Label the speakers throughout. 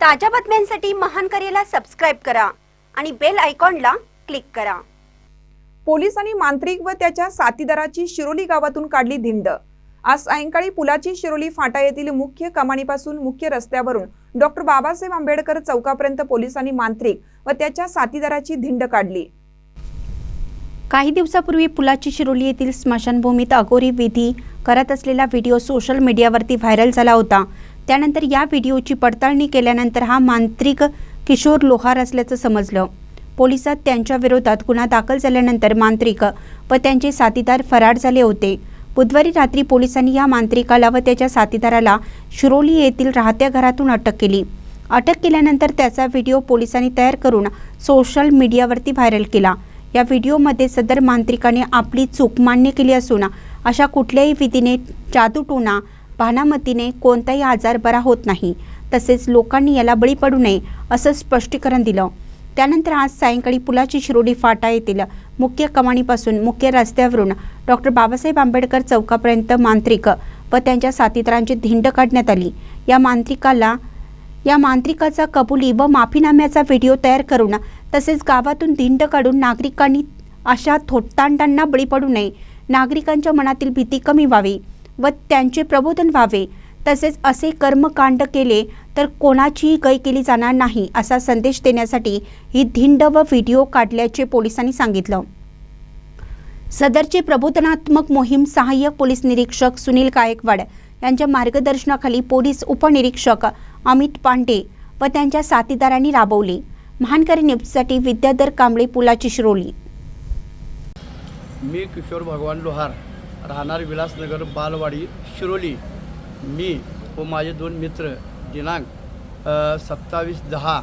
Speaker 1: ताज्या बातम्यांसाठी महान करेला सबस्क्राईब करा आणि बेल आयकॉनला क्लिक करा.
Speaker 2: पोलिसांनी मांत्रिक व त्याच्या साथीदाराची शिरोली गावातून काढली धिंड. आज सायंकाळी पुलाची शिरोली फाटा येथील मुख्य कमानीपासून मुख्य रस्त्यावरून डॉक्टर बाबासाहेब आंबेडकर चौकापर्यंत पोलिसांनी मांत्रिक व त्याच्या साथीदाराची धिंड काढली.
Speaker 1: काही दिवसापूर्वी पुलाची शिरोली येथील स्मशानभूमीत अघोरी विधी करत असलेला व्हिडिओ सोशल मीडियावरती व्हायरल झाला होता. त्यानंतर या व्हिडिओची पडताळणी केल्यानंतर हा मांत्रिक किशोर लोहार असल्याचं समजलं. पोलिसात त्यांच्या विरोधात गुन्हा दाखल झाल्यानंतर मांत्रिक व त्यांचे साथीदार फरार झाले होते. बुधवारी रात्री पोलिसांनी या मांत्रिकाला व त्याच्या साथीदाराला शिरोली येथील राहत्या घरातून अटक केली. अटक केल्यानंतर त्याचा व्हिडिओ पोलिसांनी तयार करून सोशल मीडियावरती व्हायरल केला. या व्हिडिओमध्ये सदर मांत्रिकाने आपली चूक मान्य केली असून अशा कुठल्याही विधीने जादूटोणा भानामतीने कोणताही आजार बरा होत नाही. तसेच लोकांनी याला बळी पडू नये असं स्पष्टीकरण दिलं. त्यानंतर आज सायंकाळी पुलाची शिरोडी फाटा येथील मुख्य कमानीपासून मुख्य रस्त्यावरून डॉक्टर बाबासाहेब आंबेडकर चौकापर्यंत मांत्रिक व त्यांच्या साथीदारांची धिंड काढण्यात आली. या मांत्रिकाला या मांत्रिकाचा कबुली व माफीनाम्याचा व्हिडिओ तयार करून तसेच गावातून धिंड काढून नागरिकांनी अशा थोटतांडांना बळी पडू नये. नागरिकांच्या मनातील भीती कमी व्हावी. व त्यांचे प्रबोधन व्हावे. तसेच असे कर्मकांड केले तर कोणाचीही गय केली जाणार नाही असा संदेश देण्यासाठी ही धिंड व व्हिडिओ काढल्याचे पोलिसांनी सांगितलं. सदरची प्रबोधनात्मक मोहीम सहाय्यक पोलीस निरीक्षक सुनील गायकवाड यांच्या मार्गदर्शनाखाली पोलीस उपनिरीक्षक अमित पांडे व त्यांच्या साथीदारांनी राबवली. महानकरी न्यूजसाठी विद्याधर कांबळे पुलाची शिरोली.
Speaker 3: मी किशोर भगवान लोहार. राहणार विलासनगर बालवाडी शिरोली. मी व माझे दोन मित्र दिनांक सत्तावीस दहा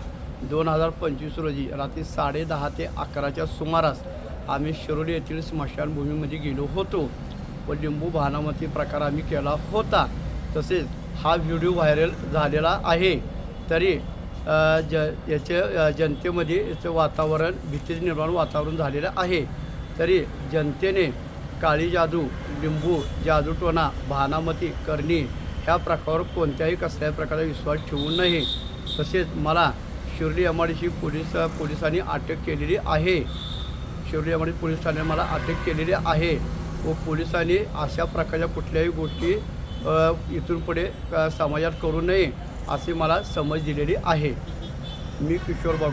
Speaker 3: दोन हजार पंचवीस रोजी रात्री साडेदहा ते अकराच्या सुमारास आम्ही शिरोली येथील स्मशानभूमीमध्ये गेलो होतो व लिंबू भानामती प्रकार आम्ही केला होता. तसेच हा व्हिडिओ व्हायरल झालेला आहे. तरी ज याचे जनतेमध्ये याचं वातावरण भीतीचं निर्माण वातावरण झालेलं आहे. तरी जनतेने काळी जादू लिंबू जादूटोणा भानामती करणी ह्या प्रकारावर कोणत्याही कसल्याही प्रकारे विश्वास ठेवू नये. तसेच मला शिर्डी अमाडीची पोलीस पोलिसांनी अटक केलेली आहे. शिर्डी अमाडी पोलीस ठाण्याने मला अटक केलेली आहे व पोलिसांनी अशा प्रकारच्या कुठल्याही गोष्टी इथून पुढे समाजात करू नये अशी मला समज दिलेली आहे. मी किशोर भगवान